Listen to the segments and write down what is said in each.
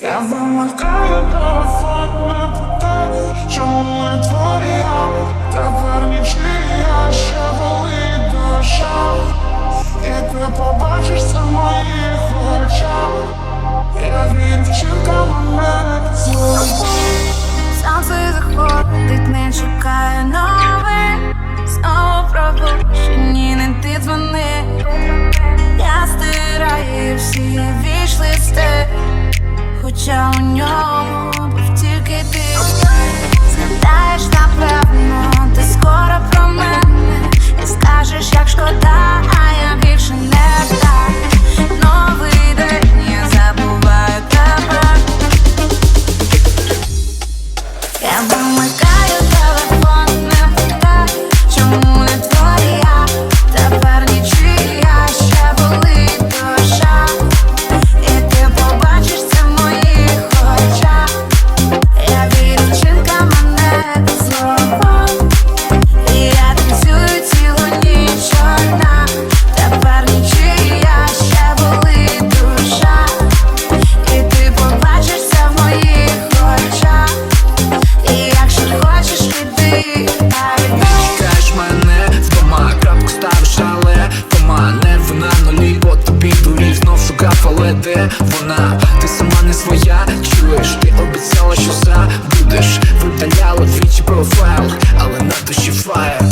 Я вимикаю телефон, не питаю, чому не твоя? Тепер нічия ще болить душа. І ти побачиш це в моїх очах. Я дівчинка мене зловить Сонце заходить, не чекає новин Знову пробуджені, не ти дзвони. Я стираю всі вішлисти Хоча у ньому був тільки ти. Згадаєш, напевно, ти скоро про мене. І скажеш, як шкода, а я більше не так. Новий день, я забуваю тебе. Я вимикаю вона, ти сама не своя, чуєш, ти обіцяла, що забудеш. Видаляла двічі профайл, але на душі фаєр.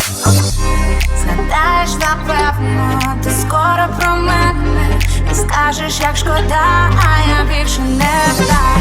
Згадаєш, напевно, ти скоро про мене. І скажеш, як шкода, а я більше не вдаю